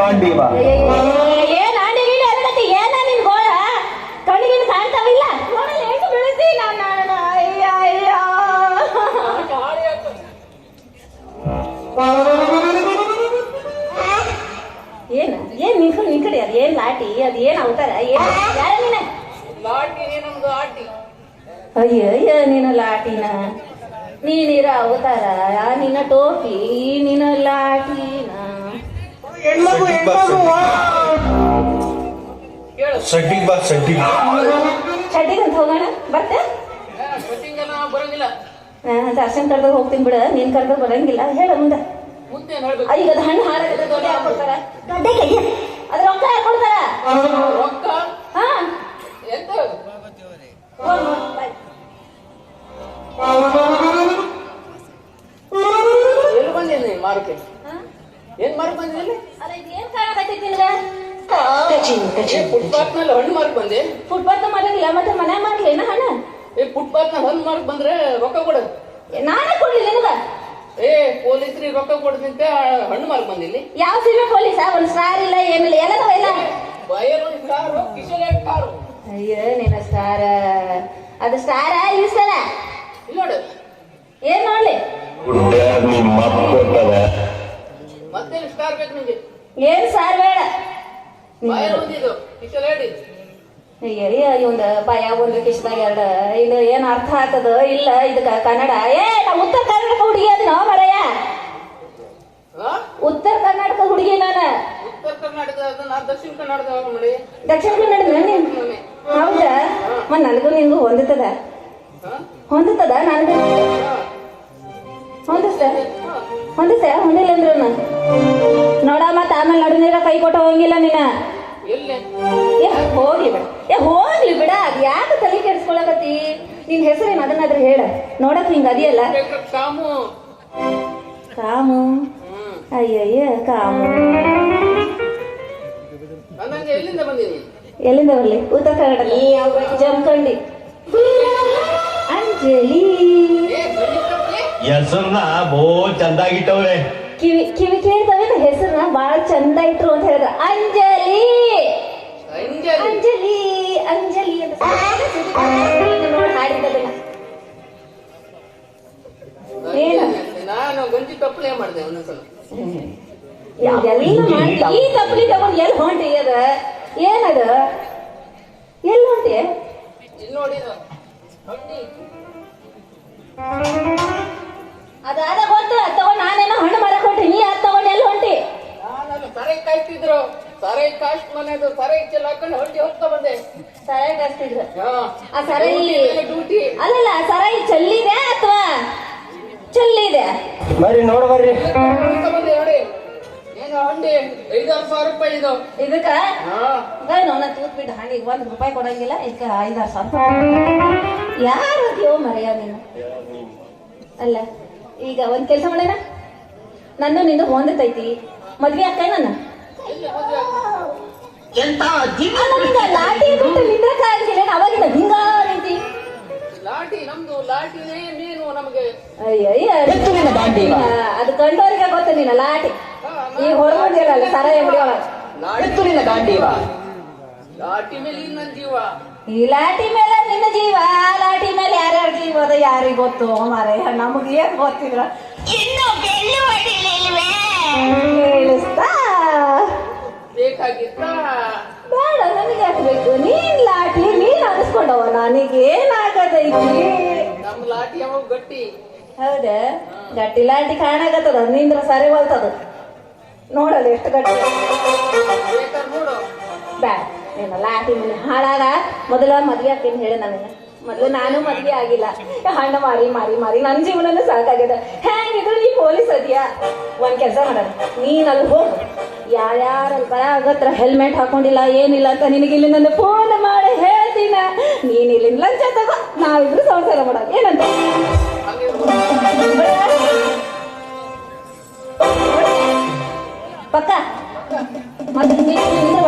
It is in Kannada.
ಗಾಂಡೀವ ಏನ್ ಆಂಡಿ ಗೀಡಿ ಅದಕ್ಕೆ ಏನ ನಿನ್ ಗೋಳ? ಕಣ್ಣಿಗಿನ್ ಕಾಣ್ತಾವಿಲ್ಲ? ನೋಡಲ್ಲ ಎಷ್ಟು ಬೆಳೆಸಿ ನಾನು ಅಯ್ಯ ಅಯ್ಯ. ಏನ? ನಿನ್ ಕಡೆ ಅದು ಏನ್ ಲಾಟಿ? ಅದ್ ಏನ್ ಅವತಾರ? ಏನ್ ಯಾರ ನೀನ? ಲಾಟಿ ನಮ್ದು ಆಟಿ. ಅಯ್ಯ ಅಯ್ಯ ನಿನ್ನ ಲಾಟಿನ. ನೀನಿರ ಅವತಾರ ನಿನ್ನ ಟೋಪಿ ನಿನ್ನ ಲಾಟಿನ ಕೇಳು ಸಡ್ಡಿಗ್ ಬಾ ಸಡ್ಡಿಗ್ ಚಡ್ಡಿಗಂತ ಹೋಗೋಣ ಬರ್ತೆ. ಶೂಟಿಂಗ್ ಕರ್ದಾಗ ಬರಂಗಿಲ್ಲ ದರ್ಶನ್ ಕರ್ದ ಹೋಗ್ತೀನಿ ಬಿಡ ನೀನ್ ಕರ್ದ ಬರಂಗಿಲ್ಲ ಹೇಳ ಮುಂದೆ. ಮುಂದೆ ಹೇಳ್ಬೇಕು? ಈಗ ಅದು ಹಣ್ಣು ಹಾರ ದೊಡ್ಡ ಹಾಕೊಡ್ತಾರ ದೊಡ್ಡ ಕೈ ಮಾರಕ್ಕೆ? ಏನ್ ಮಾರಕ್ ಬಂದಿದ್ದೀನಿ ಅಲ್ಲ ಇದು ಏನ್ ಕಾಣಕತ್ತೈತಿ ನಿನಗ ಫುಟ್ಪಾತ್ನಲ್ಲಿ ಹಣ್ಣು ಮಾರಕ್ ಬಂದೆ. ಫುಟ್ಪಾತ್ ಮಾಡಂಗಿಲ್ಲ ಮತ್ತೆ ಮನೆ ಮಾಡ್ಲೇನ ಹಣ? ಏ ಫುಟ್ಪಾತ್ ಹಣ್ಣು ಮಾರಕ್ ಬಂದ್ರೆ ರೊಕ್ಕ ಕೊಡು. ನಾನೇ ಕೊಡ್ಲಿಲ್ಲ ನಿನಗ ಏ ಪೊಲೀಸ್ರಿ ರೊಕ್ಕ ಕೊಡ್ದಿಂತ ಹಣ್ಣು ಮಾರಕ್ ಬಂದಿಲ್ಲಿ ಯಾವ ಸಿನಿಮಾ ಪೊಲೀಸ? ಒಂದ್ ಸ್ಟಾರ್ ಇಲ್ಲ ಏನಿಲ್ಲ ಎಲ್ಲದವ ಇಲ್ಲ? ಬಯಲು ಕಾರು ಕಿಶನ್ ಕಾರು ಅಯ್ಯೋ ನಿನ್ನ ಸ್ಟಾರ್ ಅದು ಸ್ಟಾರ ಇಳಿಸ್ತಾರ ಇಲ್ಲಿ ನೋಡು. ಏನ್ ನೋಡ್ಲಿ ನಿಮ್ಮ ಏನ್ ಸಾರ್ ಬೇಡ. ಬಯಲು ಬಂದಿದ್ದು ಕಿಶನ್ ಹೇಳಿ. ಇವಂದ ಭಯ ಒಂದು ಕಿಶದಾಗ ಎರಡ ಇದು ಏನ್ ಅರ್ಥ ಆಗ್ತದ ಇಲ್ಲ ಇದಕ್ಕ ಕನ್ನಡ. ಏ ನಾ ಉತ್ತರ ಕರ್ನಾಟಕ ಹುಡುಗಿ ಅದ ನೋ ಮರಯ್ಯ ಹಾ ಉತ್ತರ ಕರ್ನಾಟಕ ಹುಡುಗಿ ನಾನ. ಉತ್ತರ ನಾನು ದಕ್ಷಿಣ ಕರ್ನಾಟಕ ಮಾಡಿ ದಕ್ಷಿಣ ಕನ್ನಡ ನೀನ್ ಹೌದಾ? ಮ ನನಗೂ ನಿನ್ಗೂ ಹೊಂದುತ್ತದ ಹೊಂದುತ್ತದ ನನಗೂ? ಹಾ ಸರ್ ಹೊಂದಿಸ್ತ ಹೊಂದಿಲ್ಲ ಅಂದ್ರು ನೋಡ ಮತ್ತ ಆಮೇಲೆ ನಡು ನೀರ ಕೈ ಕೊಟ್ಟ ಹೋಗಿಲ್ಲ ನೀನ. ಏ ಹೋಗ್ಲಿ ಬಿಡ. ಏ ಹೋಗ್ಲಿ ಬಿಡ. ಅದ್ ಯಾಕೆ ತಲೆ ಕೆಡ್ಸ್ಕೊಳಕತ್ತಿ? ನಿನ್ ಹೆಸರೇನು? ಅದನ್ನಾದ್ರೂ ಹೇಳ. ನೋಡಕ್ ಹಿಂಗ ಅದಿಯಲ್ಲ? ಕಾಮು. ಅಯ್ಯಯ್ಯ ಕಾಮು. ಎಲ್ಲಿಂದ ಬರ್ಲಿ? ಉತ್ತರ ಕನ್ನಡ ಜಮಖಂಡಿ ಅಂಜಲಿ. ಕಟ್ಲಿ ಬಹು ಚಂದಾಗಿಟ್ಟವ್ರೆ ಕಿವಿ ಕಿವಿ ಕೇಳ್ತಾವೆ ಹೆಸರನ್ನ ಬಹಳ ಚಂದ ಇಟ್ರು ಅಂತ ಹೇಳಿದ್ರೆ ಅಂಜಲಿ ಅಂಜಲಿ ಅಂಜಲಿ ಅಂತ ಏನು? ನಾನು ಗಂಜಿ ತಪ್ಪಲೆ ಮಾಡಿದೆ ಈ ತಪ್ಪಲಿ ತಗೊಂಡು ಎಲ್ಲಿ ಹೊಂಟಿ ಅದ ಏನದ ಸರೈ ಕಾಸ್ಟ್ ಮನೆದು ಸರೈ ಚೆಲ್ಲ ಹಾಕೊಂಡು ಹೊಂಟಿ ಹೋಗ್ತಾ ಬಂದೆ. ಸರೈ. ಆ ಸರೈ ಡ್ಯೂಟಿ ಡ್ಯೂಟಿ ಅಲ್ಲಲ್ಲ ಸರೈ ಚೆಲ್ಲಿದೆ ಅಥವಾ ಚೆಲ್ಲಿದೆ? ಬರ್ರಿ ನೋಡ ಬರ್ರಿ. ಬಂದೆ ನೋಡಿ. ಏನು ಹಂಡಿ? ಐದಾರು ಸಾವಿರ ರೂಪಾಯಿ ಇದು. ಇದಕ್ಕ? ಹಾ. ನೋನ ತೂತ್ ಬಿಟ್ಟು ಹಣ್ಣಿಗೆ ಒಂದ್ ರೂಪಾಯಿ ಕೊಡಂಗಿಲ್ಲ ಇದಕ್ಕೆ ಐದಾರು ಸಾವಿರ ಯಾರು ಅದ್ಯೋ ಮರೆಯ ನೀನು? ಅಲ್ಲ ಈಗ ಒಂದ್ ಕೆಲಸ ಮಾಡೋಣ ನನ್ನ ನಿನ್ನ ಹೊಂದತೈತಿ. ಮದ್ವೆ ಅಕ್ಕ ನನ್ನ ಆಗ್ತದೆ? ಲಾಟಿ ಬಿಟ್ಟು ನಿಂದ್ರ ಆಗಿಲ್ಲ ಅವಾಗಿಂದ ಹಿಂಗ ನಿಂತಿ ಲಾಟಿ ನಮ್ದು ಲಾಟಿನೇ ನೀನು ನಮಗೆ. ಅಯ್ಯಯ್ಯ ಅದು ಕಂಡವರಿಗೆ ಗೊತ್ತ ನೀನ ಲಾಟಿ ಈ ಹೊರಗೊಂಡಿರಲ್ಲ ಸರಾಯ ಮುಡಿಯೋಳ ಲಾಟಿ ಲಾಟಿ ಮೇಲೆ ಇನ್ನ ಜೀವ. ಈ ಲಾಟಿ ಮೇಲೆ ನಿನ್ನ ಜೀವ ಆ ಲಾಟಿ ಮೇಲೆ ಯಾರ್ಯಾರ ಜೀವ ಅದ ಯಾರಿಗ್ ಗೊತ್ತು? ಮಾರೇ ನಮಗ್ ಏನ್ ಗೊತ್ತಿದ್ರ ಹೇಳಿಸ್ತಾ ಬೇಕಾಗಿತ್ತ? ಬೇಡ ನನಗೆ ಹಾಕ್ಬೇಕು ನೀನ್ ಲಾಟಿ ನೀನ್ ಅನಿಸ್ಕೊಂಡವ ನನಗೆ ಏನಾಗದೈತಿ ನಮ್ ಲಾಟಿ ಯಾವಾಗ ಗಟ್ಟಿ? ಹೌದ? ಗಟ್ಟಿ ಲಾಟಿ ಕಾಣಕತ್ತದ ನಿಂದ್ರ ಸರಿ ಹೊಲ್ತದ. ನೋಡಲ್ಲ ಎಷ್ಟು ಗಟ್ಟಿ. ಬೇಕಾದ್ರೆ ನೋಡು. ಬೇಡ ನಿನ್ನ ಲಾಟಿ ಮನೆ ಹಾಳಾಗ ಮೊದಲ ಮದ್ವೆ ಆಗ್ತೀನಿ ಹೇಳಿ ನನಗೆ. ಮೊದಲು ನಾನು ಮದ್ವೆ ಆಗಿಲ್ಲ. ಹಣ್ಣು ಮಾರಿ ಮಾರಿ ಮಾರಿ ನನ್ನ ಜೀವನನೂ ಸಾಕಾಗ್ಯದ ಹೆಂಗಿದ್ರು ನೀ ಪೊಲೀಸ್ ಅದಿಯಾ? ಒಂದ್ ಕೆಲಸ ಮಾಡ ನೀನ್ ಅಲ್ಲಿ ಹೋಗು. ಯಾರ್ಯಾರಲ್ಲಿ ಆಗತ್ರ ಹೆಲ್ಮೆಟ್ ಹಾಕೊಂಡಿಲ್ಲ, ಏನಿಲ್ಲ ಅಂತ ನಿನಗೆ ಇಲ್ಲಿಂದ ಫೋನ್ ಮಾಡಿ ಹೇಳ್ತೀನ. ನೀನ್ ಇಲ್ಲಿಂದ ಲಂಚ ತಗೋ, ನಾವಿಬ್ರು ಸಂಸಾರ ಮಾಡೋದು. ಏನಂತ? ಪಕ್ಕ. ಮತ್ತೆ ನೀನು